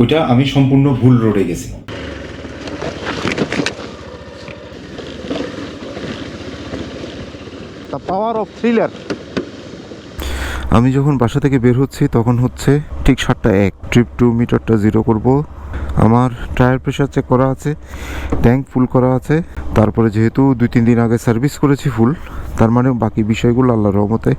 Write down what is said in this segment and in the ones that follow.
ওইটা আমি সম্পূর্ণ ভুল রোডে গেছি। পাওয়ার অফ থ্রিলার আমি যখন বাসা থেকে বের হচ্ছি তখন হচ্ছে ঠিক সাতটা এক। ট্রিপ টু মিটারটা জিরো করব। আমার টায়ার প্রেশার চেক করা আছে ট্যাঙ্ক ফুল করা আছে। তারপরে যেহেতু দুই, তিন দিন আগে সার্ভিস করেছি ফুল তার মানে বাকি বিষয়গুলো আল্লাহ রহমতে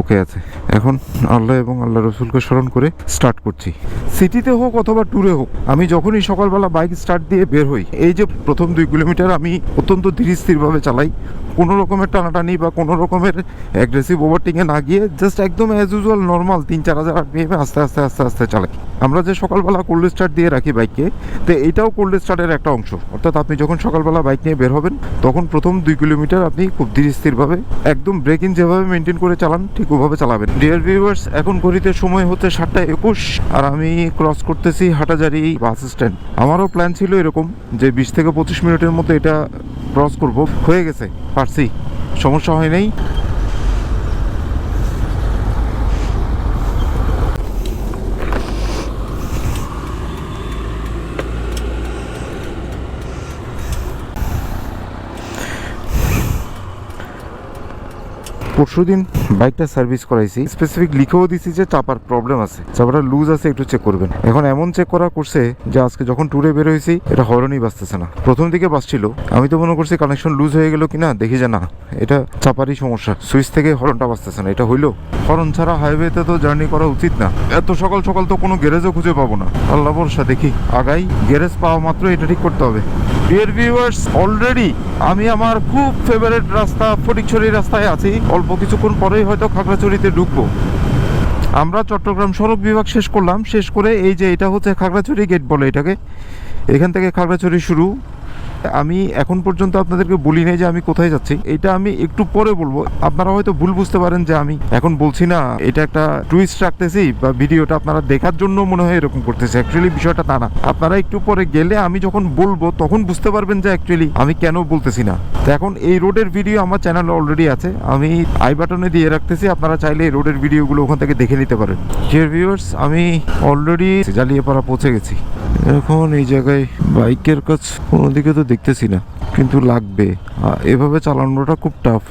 ওকে আছে। এখন আল্লাহ এবং আল্লাহ রসুলকে স্মরণ করে স্টার্ট করছি। সিটিতে হোক অথবা ট্যুরে হোক, আমি যখনই সকালবেলা বাইক স্টার্ট দিয়ে বের হই, এই যে প্রথম দুই কিলোমিটার আমি অত্যন্ত ধীর স্থিরভাবে চালাই। কোনো রকমের টানাটানি বা কোনো রকমের অ্যাগ্রেসিভ ওভারটিংয়ে না গিয়ে জাস্ট একদম অ্যাজ ইউজুয়াল নর্মাল তিন, চার হাজার আরপিএমে আস্তে আস্তে আস্তে আস্তে চালাই। আমরা যে সকালবেলা কোল্ড স্টার্ট দিয়ে রাখি বাইককে তো এইটাও কোল্ড স্টার্টের একটা অংশ। অর্থাৎ আপনি যখন সকালবেলা বাইক নিয়ে বের হবেন, তখন প্রথম দুই কিলোমিটার আপনি খুব ধীর স্থিরভাবে, একদম ব্রেকিং যেভাবে মেনটেন করে চালান, ঠিক ওভাবে চালাবেন। ডিয়ার ভিউয়ার্স, এখন ঘড়িতে সময় হচ্ছে সাতটা একুশ, আর আমি ক্রস করতেছি হাটাজারি বাস স্ট্যান্ড। আমারও প্ল্যান ছিল এরকম যে বিশ থেকে পঁচিশ মিনিটের মতো এটা ক্রস করব। হয়ে গেছে, পারছি। সমস্যা হয় নাই। পরশুদিন বাইকটা সার্ভিস করাইছি। স্পেসিফিক লিখেও দিছি যে চাপার প্রবলেম আছে। চাপাটা লুজ আছে, একটু চেক করবেন। এখন এমন চেক করা করছে যে আজকে যখন ট্যুরে বের হয়েছি, এটা হরনই বাঁচতেছে না। প্রথম দিকে বাঁচছিল। আমি তো মনে করছি কানেকশন লুজ হয়ে গেল কিনা, দেখি যে না। এটা চাপারই সমস্যা। সুইচ থেকে হরনটা বাঁচতেছে না। এটা হইল। হরন ছাড়া হাইওয়েতে তো জার্নি করা উচিত না। এত সকাল সকাল তো কোনো গ্যারেজও খুঁজে পাবো না। আল্লাহ ভরসা, দেখি। আগাই গ্যারেজ পাওয়া মাত্র এটা ঠিক করতে হবে। ডিয়ার ভিউয়ার্স অলরেডি আমি আমার খুব ফেভারিট রাস্তা, ফটিকছড়ি রাস্তায় আছি। অল্প কিছুক্ষণ পরেই হয়তো খাগড়াছড়িতে ঢুকবো। আমরা চট্টগ্রাম সড়ক বিভাগ শেষ করলাম। শেষ করে এই যে এটা হচ্ছে খাগড়াছড়ি গেট বলে এটাকে। এখান থেকে খাগড়াছড়ি শুরু। আমি এখন পর্যন্ত আপনাদেরকে বলি নাই যে আমি কোথায় যাচ্ছি। এটা আমি একটু পরে বলব। আপনারা হয়তো ভুল বুঝতে পারেন যে আমি এখন বলছি না, এটা একটা টুইস্ট রাখতেছি বা ভিডিওটা আপনারা দেখার জন্য মনে হয় এরকম করতেছি। অ্যাকচুয়ালি বিষয়টা তা না। আপনারা একটু পরে গেলে আমি যখন বলব, তখন বুঝতে পারবেন যে অ্যাকচুয়ালি আমি কেন বলতেছি না। এখন এই রোডের ভিডিও আমার চ্যানেলে অলরেডি আছে। আমি আই বাটনে দিয়ে রাখতেছি। আপনারা চাইলে এই রোডের ভিডিওগুলো ওখান থেকে দেখে নিতে পারেন। ডিয়ার ভিউয়ার্স আমি অলরেডি জালিয়াপাড়া পৌঁছে গেছি। এখন এই জায়গায় বাইকের কাজ, কোনো দিকে তো দেখতেছি না কিন্তু লাগবে। এভাবে চালানোটা খুব টাফ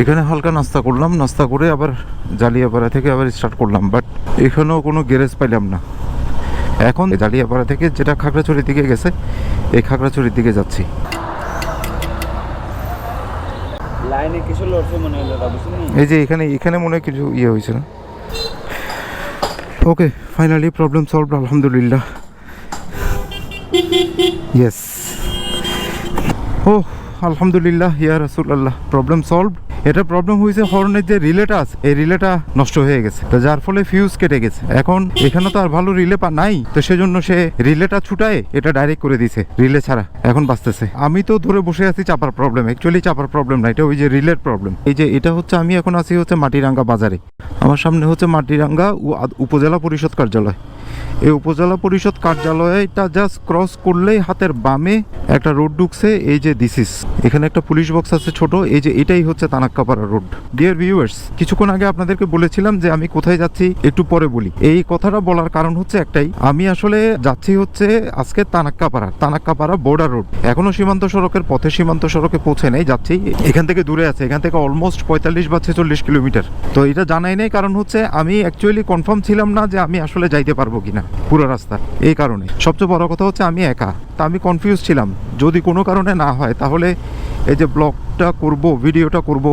এখানে হালকা নাস্তা করলাম নাস্তা করে আবার জালিয়াপাড়া থেকে আবার স্টার্ট করলাম বাট এখানেও কোনো গ্যারেজ পাইলাম না। এখন জালিয়াপাড়া থেকে যেটা খাগড়াছড়ির দিকে গেছে এই খাগড়াছড়ির দিকে যাচ্ছি। এই যে এখানে এখানে মনে হয় কিছু ইয়ে হয়েছে না? ওকে ফাইনালি প্রবলেম সলভ আলহামদুলিল্লাহ। ইয়েস ও আলহামদুলিল্লাহ, ইয়া রাসূলুল্লাহ। প্রবলেম সলভ এটা প্রবলেম হয়েছে হর্নের যে রিলেটা আছে, এই রিলেটা নষ্ট হয়ে গেছে। তো যার ফলে ফিউজ কেটে গেছে। এখন এখানে তো আর ভালো রিলে পা নাই, তো সেজন্য সে রিলেটা ছুটায় এটা ডাইরেক্ট করে দিছে রিলে ছাড়া। এখন বাঁচতেছে। আমি তো ধরে বসে আছি চাপার প্রবলেম অ্যাকচুয়ালি চাপার প্রবলেম না, এটা ওই যে রিলের প্রবলেম এই যে এটা হচ্ছে, আমি এখন আছি হচ্ছে মাটিরাঙ্গা বাজারে। আমার সামনে হচ্ছে মাটিরাঙ্গা উপজেলা পরিষদ কার্যালয়। এই উপজেলা পরিষদ কার্যালয়টা জাস্ট ক্রস করলেই হাতের বামে একটা রোড ঢুকছে, এই যে দিসিস এখানে একটা পুলিশ বক্স আছে ছোট, এই যে এটাই হচ্ছে তানাক্কাপাড়া রোড ডিয়ার ভিউয়ার্স কিছুক্ষণ আগে আপনাদেরকে বলেছিলাম যে আমি কোথায় যাচ্ছি, একটু পরে বলি। এই কথাটা বলার কারণ হচ্ছে একটাই, আমি আসলে যাচ্ছি হচ্ছে আজকে তানাক্কাপাড়া তানাক্কাপাড়া বর্ডার রোড এখনও সীমান্ত সড়কের পথে সীমান্ত সড়কে পৌঁছে নেই, যাচ্ছি। এখান থেকে দূরে আছে, এখান থেকে অলমোস্ট পঁয়তাল্লিশ বা ছেচল্লিশ কিলোমিটার। তো এটা জানাই নেই, কারণ হচ্ছে আমি অ্যাকচুয়ালি কনফার্ম ছিলাম না যে আমি আসলে যাইতে পারব কিনা পুরো রাস্তা। এই কারণে। সবচেয়ে বড় কথা হচ্ছে আমি একা। তা আমি কনফিউজ ছিলাম। যদি কোনো কারণে না হয় তাহলে এই যে ব্লগটা করব ভিডিওটা করব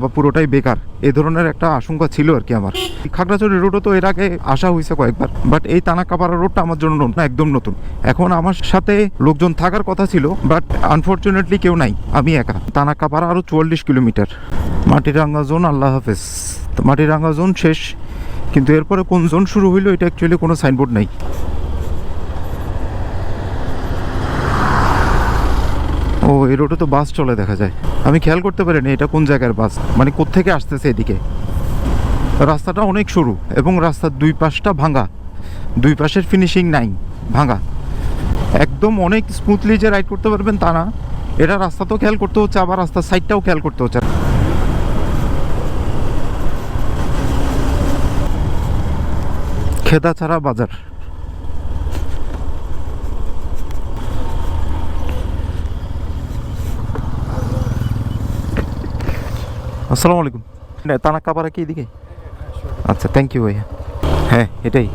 বা পুরোটাই বেকার এ ধরনের একটা আশঙ্কা ছিল আর কি আমার। খাগড়াছড়ি রোডও তো এর আগে আসা হয়েছে কয়েকবার বাট এই তানাকাপাড়া রোডটা আমার জন্য নতুন, একদম নতুন। এখন আমার সাথে লোকজন থাকার কথা ছিল বাট আনফর্চুনেটলি কেউ নাই। আমি একা। তানাকাপাড়া আরও চুয়াল্লিশ কিলোমিটার। মাটিরাঙ্গা জোন আল্লাহ হাফেজ। মাটিরাঙ্গা জোন শেষ। কিন্তু এরপরে কোন জোন শুরু হইল, এটা অ্যাকচুয়ালি কোনো সাইনবোর্ড নাই। ও, এই রোডে তো বাস চলে দেখা যায়। আমি খেয়াল করতে পারিনি এটা কোন জায়গার বাস মানে কোত্থেকে আসতেছে এদিকে। রাস্তাটা অনেক সরু এবং রাস্তার দুই পাশটা ভাঙা। দুই পাশের ফিনিশিং নাই, ভাঙা। একদম অনেক স্মুথলি যে রাইড করতে পারবেন তা না। এটা রাস্তা তো খেয়াল করতে হচ্ছে, আবার রাস্তার সাইডটাও খেয়াল করতে হচ্ছে। খেদা ছাড়া বাজার। আসসালামু আলাইকুম। তানা কাপারা কি এদিকে? আচ্ছা থ্যাংক ইউ ভাইয়া। হ্যাঁ এটাই।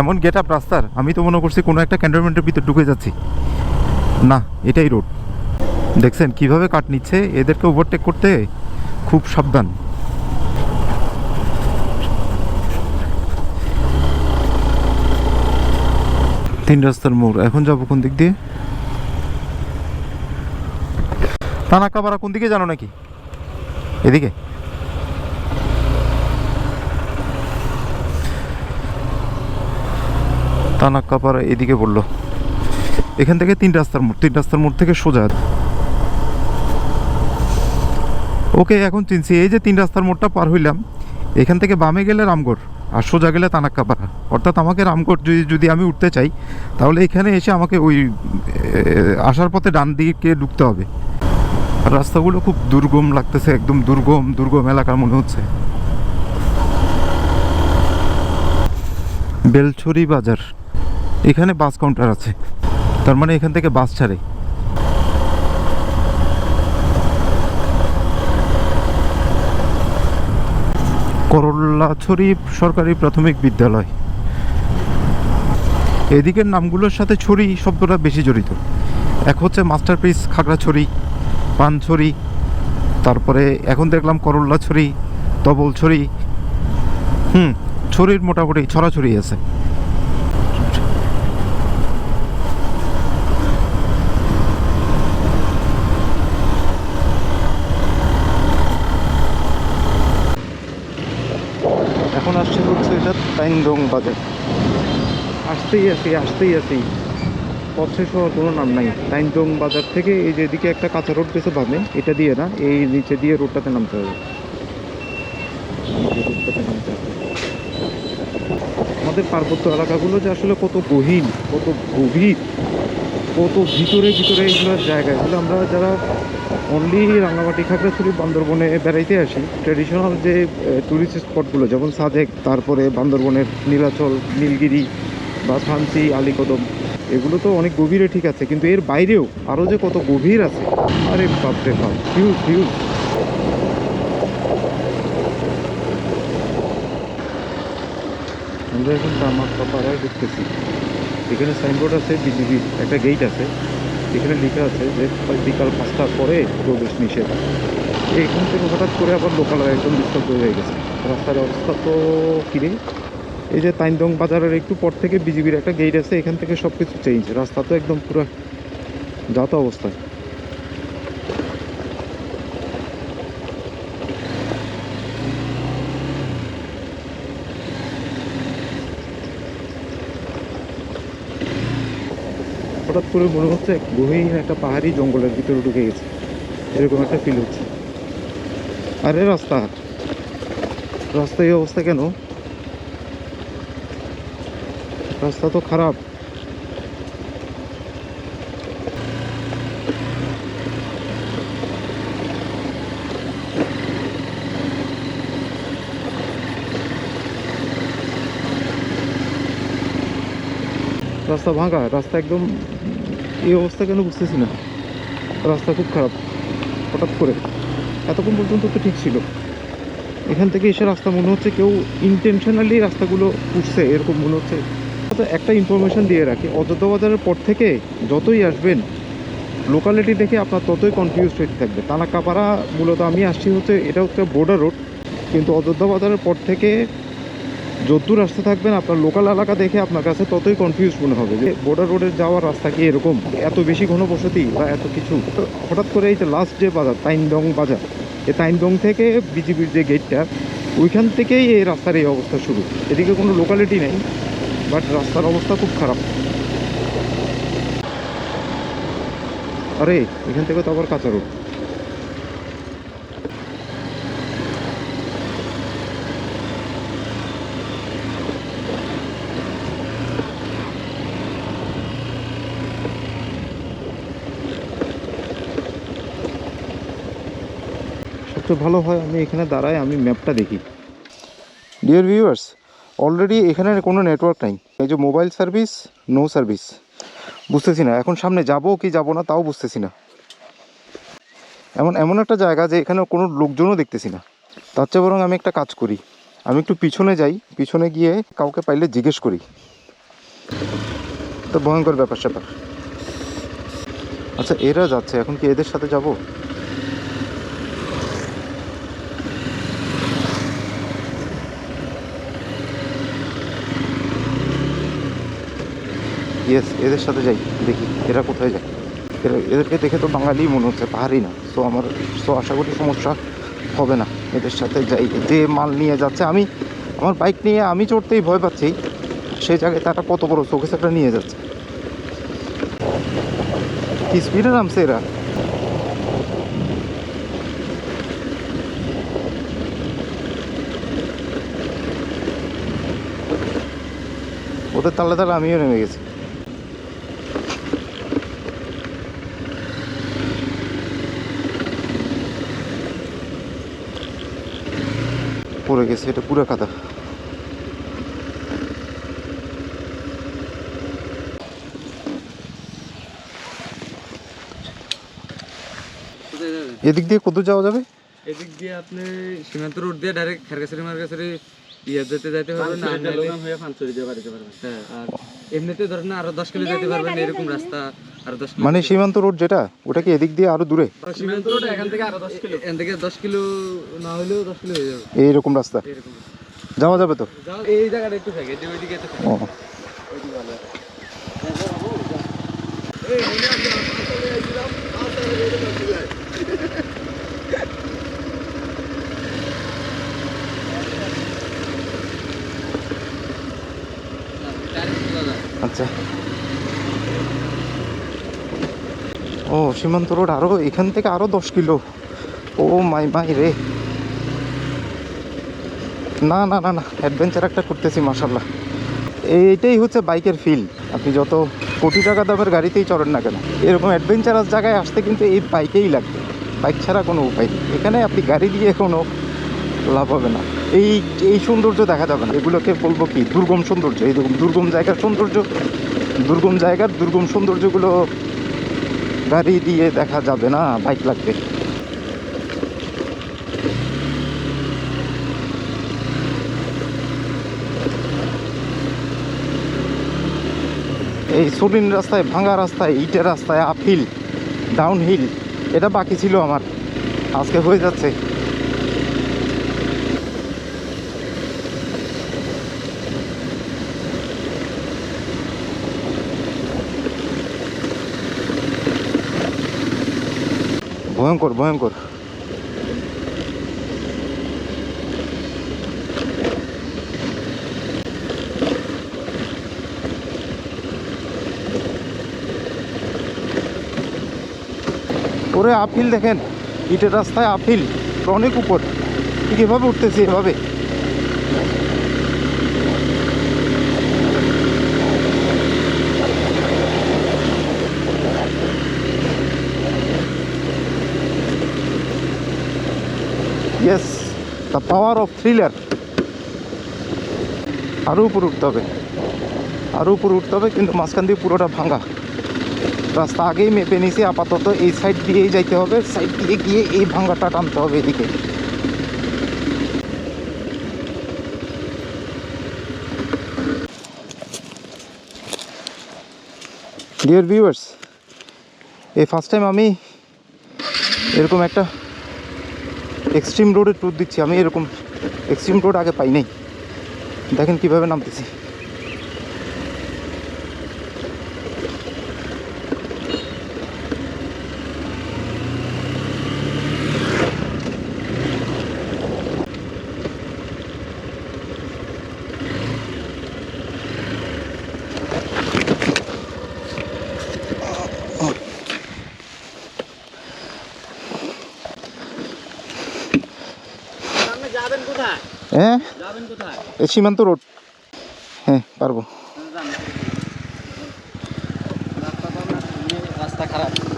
এমন গেট আপ রাস্তার আমি তো মনে করছি কোনো একটা ক্যান্টনমেন্টের ভিতরে ঢুকে যাচ্ছি। না এটাই রোড। দেখছেন কীভাবে কাট নিচ্ছে? এদেরকে ওভারটেক করতে খুব সাবধান। তিন রাস্তার মোড়। এখন যাব কোন দিক দিয়ে? তানাকাপাড়া কোন দিকে জানো নাকি? এদিকে। তানাক্কাপাড়া এদিকে বলল এখান থেকে তিন রাস্তার মোড়। তিন রাস্তার মোড় থেকে সোজা। ওকে, এখন চিনছি। এই যে তিন রাস্তার মোড়টা পার হইলাম, এখান থেকে বামে গেলে রামগড়। আর সোজা গেলে তানাক্কাপাড়া অর্থাৎ আমাকে রামগড় যদি যদি আমি উঠতে চাই, তাহলে এখানে এসে আমাকে ওই আসার পথে ডান দিকে ঢুকতে হবে। আর রাস্তাগুলো খুব দুর্গম লাগতেছে, একদম দুর্গম দুর্গম এলাকা মনে হচ্ছে। বেলছড়ি বাজার। এখানে বাস কাউন্টার আছে। তার মানে এখান থেকে বাস ছাড়ে। করল্লাছড়ি সরকারি প্রাথমিক বিদ্যালয়। এদিকের নামগুলোর সাথে ছড়ি শব্দটা বেশি জড়িত। এক হচ্ছে মাস্টারপিস খাগড়াছড়ি পানছড়ি তারপরে এখন দেখলাম করল্লা ছড়ি, তবল ছড়ি। হুম, ছড়ির মোটামুটি ছড়াছড়ি আছে এখন আসছে হচ্ছে এটা বাজার আসতেই আছি আসতেই আছি পথ হওয়ার কোনো নাম নাই। টাইনজং বাজার থেকে এই যে এদিকে একটা কাঁচা রোড গেছে বামে, এটা দিয়ে না, এই নিচে দিয়ে রোডটাতে নামতে হবে। আমাদের পার্বত্য এলাকাগুলো যে আসলে কত গহীন, কত গভীর, কত ভিতরে ভিতরে এগুলোর জায়গা। এগুলো আমরা যারা অনলি রাঙামাটি খাগড়াছড়ি, বান্দরবনে বেড়াইতে আসি। ট্রেডিশনাল যে ট্যুরিস্ট স্পটগুলো যেমন সাজেক, তারপরে বান্দরবনের নীলাচল, নীলগিরি বা শান্তি আলীকদম, এগুলো তো অনেক গভীরে ঠিক আছে, কিন্তু এর বাইরেও আরও যে কত গভীর আছে, আরে বাপরে বাপ হিউজ হিউজ আমরা এখন আমার পাড়ায় দেখতেছি এখানে সাইনবোর্ড আছে বিজিবির একটা গেট আছে। এখানে লেখা আছে যে বিকাল পাঁচটার পরে প্রবেশ নিষেধ। এখান থেকে হঠাৎ করে আবার লোকাল একদম ডিস্টার্ব হয়ে গেছে। রাস্তার অবস্থা তো কিরে এই যে তাইন্দং বাজারের একটু পর থেকে বিজিবির একটা গেট আছে, এখান থেকে সব কিছু চেঞ্জ রাস্তা তো একদম পুরো যাত অবস্থায়। হঠাৎ করে মনে হচ্ছে গভীর একটা পাহাড়ি জঙ্গলের ভিতরে ঢুকে গেছে। এরকম একটা ফিল হচ্ছে। আরে রাস্তা রাস্তা এই অবস্থা কেন? রাস্তা তো খারাপ। রাস্তা ভাঙা, রাস্তা একদম এই অবস্থা কেন বুঝতেছি না। রাস্তা খুব খারাপ, হঠাৎ করে। এতক্ষণ পর্যন্ত তো ঠিক ছিল। এখান থেকে এসে রাস্তা মনে হচ্ছে কেউ ইন্টেনশনালি রাস্তাগুলো উঠছে এরকম মনে হচ্ছে। তো একটা ইনফরমেশন দিয়ে রাখি, অযোধ্যা বাজারের পর থেকে যতই আসবেন লোকালিটি দেখে আপনার ততই কনফিউজ হয়ে থাকবে। তানাকাপাড়া মূলত আমি আসছি হচ্ছে, এটা হচ্ছে বর্ডার রোড কিন্তু অযোধ্যা বাজারের পর থেকে যদ্দূর আসতে থাকবেন আপনার লোকাল এলাকা দেখে আপনার কাছে ততই কনফিউজ মনে হবে যে বর্ডার রোডের যাওয়ার রাস্তা কি এরকম? এত বেশি ঘনবসতি বা এত কিছু? হঠাৎ করে এই যে লাস্ট যে বাজার তাইনডং বাজার এই তাইনডং থেকে বিজিবির যে গেটটা ওইখান থেকেই এই রাস্তার এই অবস্থা শুরু। এদিকে কোনো লোকালিটি নেই বাট রাস্তার অবস্থা খুব খারাপ। আরে, এখান থেকে তো আবার কাঁচা রোড ভালো হয়, আমি এখানে দাঁড়াই, আমি ম্যাপটা দেখি। ডিয়ার ভিউয়ার্স অলরেডি এখানে কোনো নেটওয়ার্ক নাই। এই যে মোবাইল সার্ভিস নো সার্ভিস বুঝতেছি না, এখন সামনে যাব কি যাব না তাও বুঝতেছি না। এমন এমন একটা জায়গা যে এখানে কোনো লোকজনও দেখতেছি না। তার চেয়ে বরং আমি একটা কাজ করি। আমি একটু পিছনে যাই, পিছনে গিয়ে কাউকে পাইলে জিজ্ঞেস করি। তো ভয়ঙ্কর ব্যাপার স্যাপার আচ্ছা এরা যাচ্ছে, এখন কি এদের সাথে যাব? ইয়েস এদের সাথে যাই, দেখি এরা কোথায় যায়। এরা, এদেরকে দেখে তো বাঙালি মনে হচ্ছে, পাহাড়ি না। সো আমার সো আশা করি সমস্যা হবে না। এদের সাথে যাই, যে মাল নিয়ে যাচ্ছে, আমি, আমার বাইক নিয়ে আমি চড়তেই ভয় পাচ্ছি, সেই জায়গায় তারা কত বড় চোখে নিয়ে যাচ্ছে। কি স্পিডে নামছে এরা? ওদের তালে তালে আমিও নেমে গেছি। পড়ে গেছে এটা পুরো কাদা। এদিক দিয়ে কত যাওয়া যাবে? এদিক দিয়ে আপনি সীমান্ত রোড দিয়ে ডাইরেক্ট খারগাছড়ি মার্গাছড়ি ইয়ে যেতে যাইতে পারবেন না হয়ে ফানচুরি দিয়ে বাড়িতে পারবেন। হ্যাঁ আর এমনিতে ধরেন আরও দশ কিলো যেতে পারবেন এরকম রাস্তা। মানে সীমান্ত রোড যেটা ওটা কি এদিক দিয়ে আরও দূরে? সীমান্ত রোড এখান থেকে আরও দশ কিলো। এখান থেকে দশ কিলো না হলেও দশ কিলো হয়ে যাবে। এইরকম রাস্তা? যাওয়া যাবে তো? এই জায়গাটা একটু থাকে যে ওইদিকে যায়। আচ্ছা। ও, সীমান্ত রোড আরও এখান থেকে আরও দশ কিলো। ও মাই মাই রে। না না না না অ্যাডভেঞ্চার একটা করতেছি মাসাল্লাহ এইটাই হচ্ছে বাইকের ফিল আপনি যত কোটি টাকা দামের গাড়িতেই চড়েন না কেন, এরকম অ্যাডভেঞ্চারাস জায়গায় আসতে কিন্তু এই বাইকেই লাগবে। বাইক ছাড়া কোনো উপায় নেই। এখানে আপনি গাড়ি দিয়ে কোনো লাভ হবে না। এই এই সৌন্দর্য দেখা যাবে না। এগুলোকে বলব কি? দুর্গম সৌন্দর্য। এই দুর্গম জায়গার সৌন্দর্য, দুর্গম জায়গার দুর্গম সৌন্দর্যগুলো গাড়ি দিয়ে দেখা যাবে না, বাইক লাগবে। এই সলিন রাস্তায়, ভাঙা রাস্তায়, ইটের রাস্তায়, আপহিল ডাউন হিল এটা বাকি ছিল আমার। আজকে হয়ে যাচ্ছে। ভয়ঙ্কর ভয়ঙ্কর। ওরে আপিল দেখেন ইটের রাস্তায় আপিল অনেক উপর এভাবে উঠতেছি এভাবে। Yes the power of thriller আরও উপরে উঠতে হবে। আরও উপরে উঠতে হবে, কিন্তু মাঝখান দিয়ে পুরোটা ভাঙা। রাস্তা আগেই মেপে নিয়েছি, আপাতত এই সাইড দিয়েই যাইতে হবে। সাইড দিয়ে গিয়ে এই ভাঙাটা টানতে হবে এদিকে। ডিয়ার ভিউয়ার্স এই ফার্স্ট টাইম আমি এরকম একটা এক্সট্রিম রোডে ট্যুর দিচ্ছি আমি এরকম এক্সট্রিম রোড আগে পাই নাই। দেখেন কীভাবে নামতেছি আপনি যাবেন কোথায় হ্যাঁ যাবেন কোথায় সীমান্ত রোড। হ্যাঁ পারব। রাস্তা খারাপ।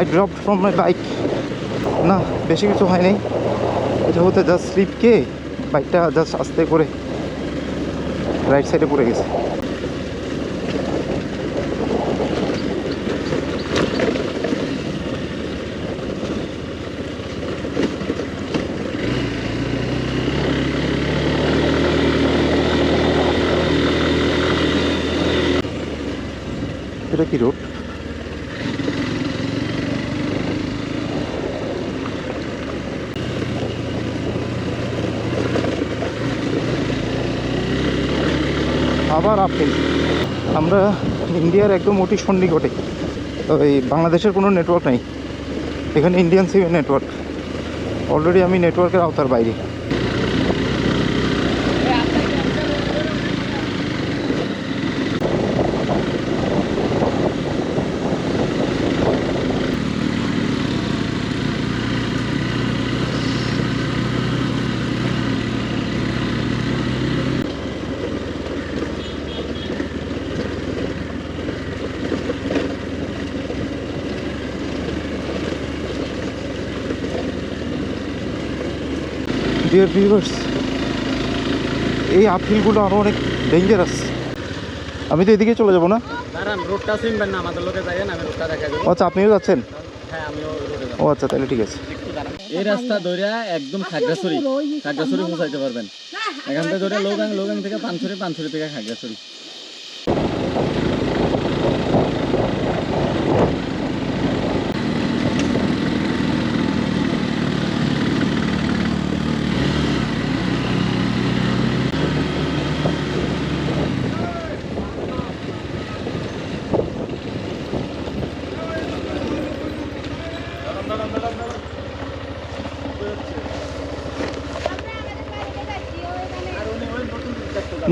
I drop from my bike না, বেশি কিছু হয়নি। এটা হতে জাস্ট স্লিপ কে? বাইকটা জাস্ট আস্তে করে রাইট সাইডে পড়ে গেছে। এটা কি রোড আবার আপেল আমরা ইন্ডিয়ার একদম অতি সন্নিকটে। এই বাংলাদেশের কোনো নেটওয়ার্ক নেই। এখানে ইন্ডিয়ান সিমের নেটওয়ার্ক অলরেডি আমি নেটওয়ার্কের আওতার বাইরে। ডিয়ার ভিউয়ার্স এই আপহিলগুলো আরও অনেক ডেঞ্জারাস আমি তো এদিকে চলে যাব না? রোডটা না আমাদের লোকে যাই আমি রোডটা দেখা আচ্ছা আপনিও যাচ্ছেন? হ্যাঁ আমিও ও আচ্ছা তাহলে ঠিক আছে। এই রাস্তা একদম খাগড়াছড়ি খাগড়াছড়ি পৌঁছাইতে পারবেন। এখান থেকে থেকে পানছড়ি পানছড়ি থেকে খাগড়াছড়ি।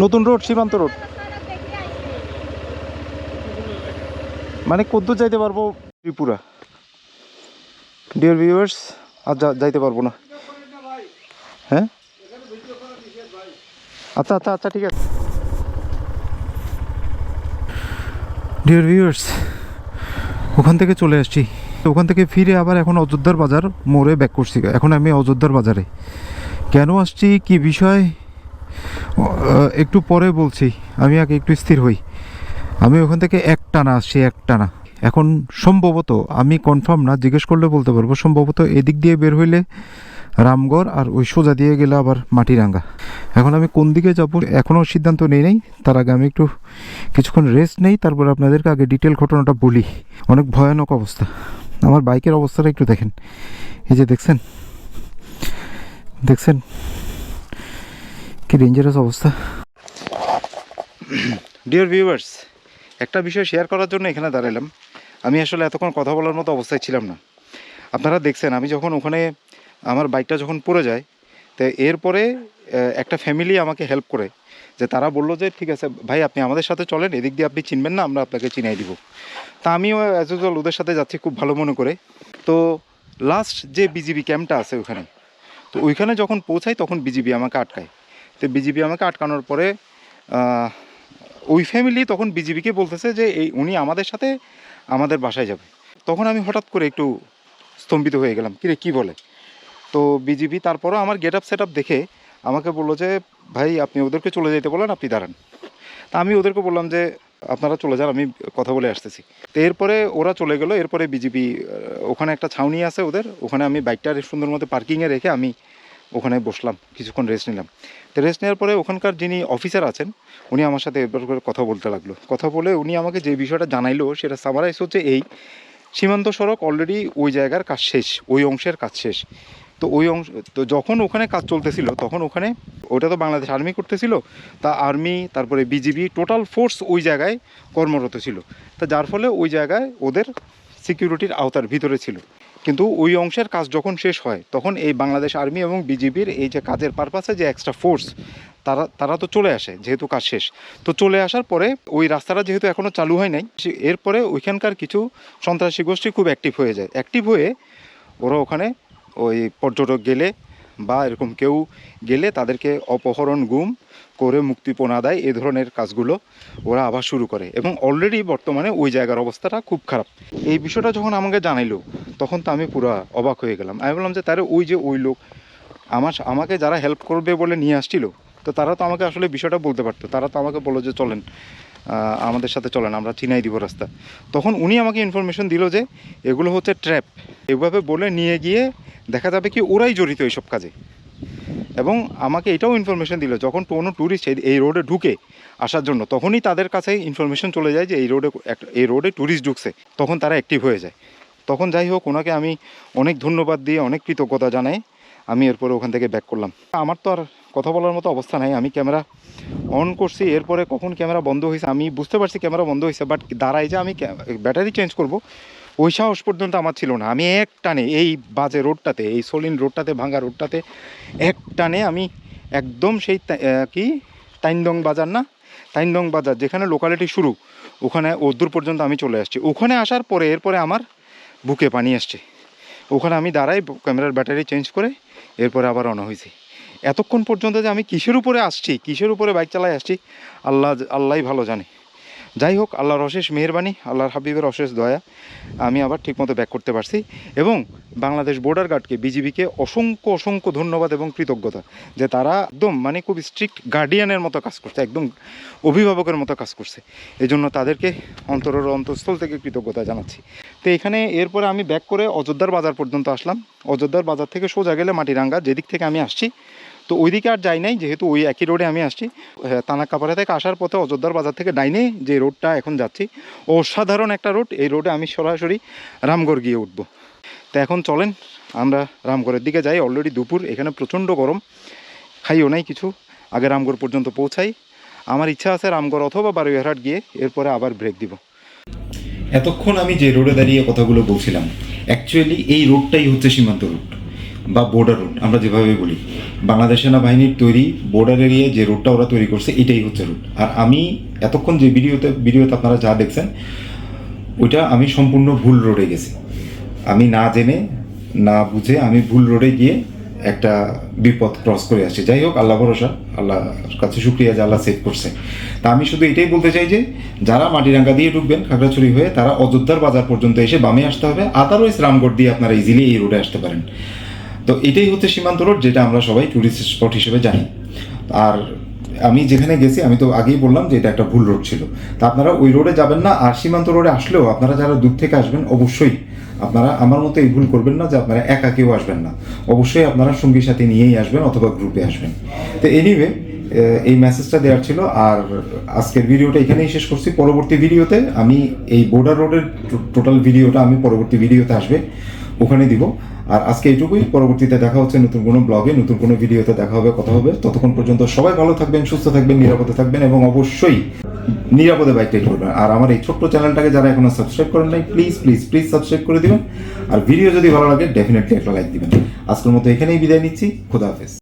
নতুন রোড, সীমান্ত রোড? মানে কদ্দূর যাইতে পারব ত্রিপুরা? ডিয়ার ভিউয়ার্স আর যাইতে পারব না। হ্যাঁ? আচ্ছা আচ্ছা আচ্ছা ঠিক আছে। ডিয়ার ভিউয়ার্স ওখান থেকে চলে আসছি। ওখান থেকে ফিরে আবার এখন অযোধ্যার বাজার মোড়ে ব্যাক করছি। এখন আমি অযোধ্যার বাজারে। কেন আসছি? কি বিষয়? একটু পরে বলছি, আমি আগে একটু স্থির হই। আমি ওখান থেকে এক টানা আসছি এক টানা এখন সম্ভবত, আমি কনফার্ম না, জিজ্ঞেস করলে বলতে পারব, সম্ভবত এদিক দিয়ে বের হইলে রামগড় আর ওই সোজা দিয়ে গেলে আবার মাটিরাঙ্গা। এখন আমি কোন দিকে যাব, এখনও সিদ্ধান্ত নেই নাই। তার আগে আমি একটু কিছুক্ষণ রেস্ট নেই, তারপর আপনাদেরকে আগে ডিটেল ঘটনাটা বলি। অনেক ভয়ানক অবস্থা। আমার বাইকের অবস্থাটা একটু দেখেন। এই যে দেখছেন? দেখছেন? কি ডেঞ্জারাস অবস্থা? ডিয়ার ভিউয়ার্স একটা বিষয় শেয়ার করার জন্য এখানে দাঁড়ালাম আমি আসলে এতক্ষণ কথা বলার মতো অবস্থায় ছিলাম না। আপনারা দেখছেন, আমি যখন ওখানে আমার বাইকটা যখন পড়ে যায়, তো এরপরে একটা ফ্যামিলি আমাকে হেল্প করে। যে তারা বলল যে, ঠিক আছে, ভাই, আপনি আমাদের সাথে চলেন, এদিক দিয়ে আপনি চিনবেন না, আমরা আপনাকে চিনাই দিব। তা আমিও অ্যাজ ইউজুয়াল ওদের সাথে যাচ্ছি খুব ভালো মনে করে। তো লাস্ট যে বিজিবি ক্যাম্পটা আছে ওখানে, তো ওইখানে যখন পৌঁছাই, তখন বিজিবি আমাকে আটকায়। তো বিজিবি আমাকে আটকানোর পরে ওই ফ্যামিলি তখন বিজিবিকে বলতেছে যে এই উনি আমাদের সাথে আমাদের বাসায় যাবে। তখন আমি হঠাৎ করে একটু স্তম্ভিত হয়ে গেলাম, কিরে, কি বলে? তো বিজিবি তারপরও আমার গেট আপ সেট আপ দেখে আমাকে বলল যে, ভাই, আপনি ওদেরকে চলে যেতে বলেন, আপনি দাঁড়ান। তা আমি ওদেরকে বললাম যে, আপনারা চলে যান, আমি কথা বলে আসতেছি। তো এরপরে ওরা চলে গেলো, এরপরে বিজিবি ওখানে একটা ছাউনি আছে ওদের, ওখানে আমি বাইকটা সুন্দর মতো পার্কিংয়ে রেখে আমি ওখানে বসলাম, কিছুক্ষণ রেস্ট নিলাম। তো রেস্ট নেওয়ার পরে ওখানকার যিনি অফিসার আছেন, উনি আমার সাথে এবার করে কথা বলতে লাগল। কথা বলে উনি আমাকে যে বিষয়টা জানাইলো, সেটা সামারাইজ হচ্ছে এই, সীমান্ত সড়ক অলরেডি ওই জায়গার কাজ শেষ, ওই অংশের কাজ শেষ। তো ওই অংশ, তো যখন ওখানে কাজ চলতেছিল, তখন ওখানে, ওটা তো বাংলাদেশ আর্মি করতেছিল, তা আর্মি তারপরে বিজিবি টোটাল ফোর্স ওই জায়গায় কর্মরত ছিল। তা যার ফলে ওই জায়গায় ওদের সিকিউরিটির আওতার ভিতরে ছিল। কিন্তু ওই অংশের কাজ যখন শেষ হয়, তখন এই বাংলাদেশ আর্মি এবং বিজিবির এই যে কাজের পারপাসে যে এক্সট্রা ফোর্স তারা তারা তো চলে আসে যেহেতু কাজ শেষ। তো চলে আসার পরে ওই রাস্তাটা যেহেতু এখনও চালু হয় নাই এরপরে ওইখানকার কিছু সন্ত্রাসী গোষ্ঠী খুব অ্যাক্টিভ হয়ে যায়। অ্যাক্টিভ হয়ে ওরা ওখানে ওই পর্যটক গেলে বা এরকম কেউ গেলে তাদেরকে অপহরণ, গুম করে মুক্তিপণা দেয়, এ ধরনের কাজগুলো ওরা আবার শুরু করে এবং অলরেডি বর্তমানে ওই জায়গার অবস্থাটা খুব খারাপ। এই বিষয়টা যখন আমাকে জানাইলো, তখন তো আমি পুরো অবাক হয়ে গেলাম। আমি বললাম যে, তার ওই যে ওই লোক আমার আমাকে যারা হেল্প করবে বলে নিয়ে আসছিল, তো তারা তো আমাকে আসলে বিষয়টা বলতে পারতো। তারা তো আমাকে বলল যে, চলেন আমাদের সাথে চলেন, আমরা চিনাই দিব রাস্তা। তখন উনি আমাকে ইনফরমেশন দিল যে এগুলো হচ্ছে ট্র্যাপ এভাবে বলে নিয়ে গিয়ে দেখা যাবে কি ওরাই জড়িত এইসব কাজে। এবং আমাকে এটাও ইনফরমেশন দিল, যখন কোনো ট্যুরিস্ট এই রোডে ঢুকে আসার জন্য, তখনই তাদের কাছে ইনফরমেশন চলে যায় যে এই রোডে এই রোডে ট্যুরিস্ট ঢুকছে। তখন তারা অ্যাক্টিভ হয়ে যায়। তখন যাই হোক, ওনাকে আমি অনেক ধন্যবাদ দিয়ে, অনেক কৃতজ্ঞতা জানাই। আমি এরপরে ওখান থেকে ব্যাক করলাম। আমার তো আর কথা বলার মতো অবস্থা নাই। আমি ক্যামেরা অন করছি, এরপরে কখন ক্যামেরা বন্ধ হয়েছে আমি বুঝতে পারছি ক্যামেরা বন্ধ হয়েছে বাট দাঁড়াই যে আমি ব্যাটারি চেঞ্জ করব, ওই সাহস পর্যন্ত আমার ছিল না। আমি এক টানে এই বাজে রোডটাতে এই সলিন রোডটাতে ভাঙা রোডটাতে এক টানে আমি একদম সেই কি? তাইন্দং বাজার না? তাইন্দং বাজার, যেখানে লোকালিটি শুরু, ওখানে অদ্দূর পর্যন্ত আমি চলে আসছি। ওখানে আসার পরে, এরপরে আমার বুকে পানি আসছে। ওখানে আমি দাঁড়াই, ক্যামেরার ব্যাটারি চেঞ্জ করে, এরপরে আবার রওনা হয়েছি এতক্ষণ পর্যন্ত যে আমি কিসের উপরে আসছি, কিসের উপরে বাইক চালায় আসছি, আল্লাহ আল্লাহই ভালো জানে। যাই হোক, আল্লাহর অশেষ মেহরবানি, আল্লাহর হাবিবের অশেষ দয়া, আমি আবার ঠিকমতো ব্যাক করতে পারছি এবং বাংলাদেশ বর্ডার গার্ডকে বিজিবিকে অসংখ্য অসংখ্য ধন্যবাদ এবং কৃতজ্ঞতা যে তারা একদম মানে খুব স্ট্রিক্ট গার্ডিয়ানের মতো কাজ করছে, একদম অভিভাবকের মতো কাজ করছে। এই জন্য তাদেরকে অন্তরের অন্তঃস্থল থেকে কৃতজ্ঞতা জানাচ্ছি। তো এখানে এরপরে আমি ব্যাক করে অযোধ্যার বাজার পর্যন্ত আসলাম। অযোধ্যার বাজার থেকে সোজা গেলে মাটিরাঙ্গা, যেদিক থেকে আমি আসছি তো ওইদিকে আর যাই নাই, যেহেতু ওই একই রোডে আমি আসছি। তানাকাপাড়া থেকে আসার পথে অযোধ্যার বাজার থেকে ডাইনে যে রোডটা এখন যাচ্ছি। অসাধারণ একটা রোড এই রোডে আমি সরাসরি রামগড় গিয়ে উঠবো। তো এখন চলেন, আমরা রামগড়ের দিকে যাই। অলরেডি দুপুর, এখানে প্রচণ্ড গরম। খাইও নাই কিছু। আগে রামগড় পর্যন্ত পৌঁছাই। আমার ইচ্ছা আছে রামগড় অথবা বারুইহাট গিয়ে এরপরে আবার ব্রেক দিব। এতক্ষণ আমি যে রোডে দাঁড়িয়ে কথাগুলো বলছিলাম অ্যাকচুয়ালি এই রোডটাই হচ্ছে সীমান্ত রোড বা বর্ডার রোড আমরা যেভাবে বলি। বাংলাদেশ সেনাবাহিনীর তৈরি বর্ডার এরিয়ায় যে রোডটা ওরা তৈরি করছে, এটাই হচ্ছে রোড আর আমি এতক্ষণ যে ভিডিওতে ভিডিওতে আপনারা যা দেখছেন, ওইটা আমি সম্পূর্ণ ভুল রোডে গেছি। আমি না জেনে, না বুঝে আমি ভুল রোডে গিয়ে একটা বিপদ ক্রস করে আসছি যাই হোক, আল্লাহ ভরসা, আল্লাহর কাছে শুক্রিয়া যে আল্লাহ সেভ করছে। তা আমি শুধু এটাই বলতে চাই যে, যারা মাটিরাঙ্গা দিয়ে ঢুকবেন, খাগড়াছড়ি হয়ে, তারা অযোধ্যার বাজার পর্যন্ত এসে বামে আসতে হবে। আদারওয়াইজ রামগড় দিয়ে আপনারা ইজিলি এই রোডে আসতে পারেন। তো এটাই হচ্ছে সীমান্ত রোড, যেটা আমরা সবাই টুরিস্ট স্পট হিসেবে জানি। আর আমি যেখানে গেছি, আমি তো আগেই বললাম যে এটা একটা ভুল রোড ছিল। তা আপনারা ওই রোডে যাবেন না, আর সীমান্ত রোডে আসলেও আপনারা যারা দূর থেকে আসবেন, অবশ্যই আপনারা আমার মতো এই ভুল করবেন না যে আপনারা একা কেউ আসবেন না। অবশ্যই আপনারা সঙ্গী সাথে নিয়েই আসবেন অথবা গ্রুপে আসবেন। তো এনিওয়ে এই মেসেজটা দেওয়ার ছিল, আর আজকের ভিডিওটা এখানেই শেষ করছি। পরবর্তী ভিডিওতে আমি এই বর্ডার রোডের টোটাল ভিডিওটা আমি পরবর্তী ভিডিওতে আসবে, ওখানে দিব। আর আজকে এইটুকুই। পরবর্তীতে দেখা হচ্ছে নতুন কোনো ব্লগে, নতুন কোনো ভিডিওতে দেখা হবে, কথা হবে। ততক্ষণ পর্যন্ত সবাই ভালো থাকবেন, সুস্থ থাকবেন, নিরাপদে থাকবেন এবং অবশ্যই নিরাপদে বাইক রাইড করবেন। আর আমার এই ছোট্ট চ্যানেলটাকে যারা এখনও সাবস্ক্রাইব করেন নাই, প্লিজ প্লিজ প্লিজ সাবস্ক্রাইব করে দিবেন। আর ভিডিও যদি ভালো লাগে ডেফিনেটলি একটা লাইক দিবেন। আজকের মতো এখানেই বিদায় নিচ্ছি। খুদা হাফেজ।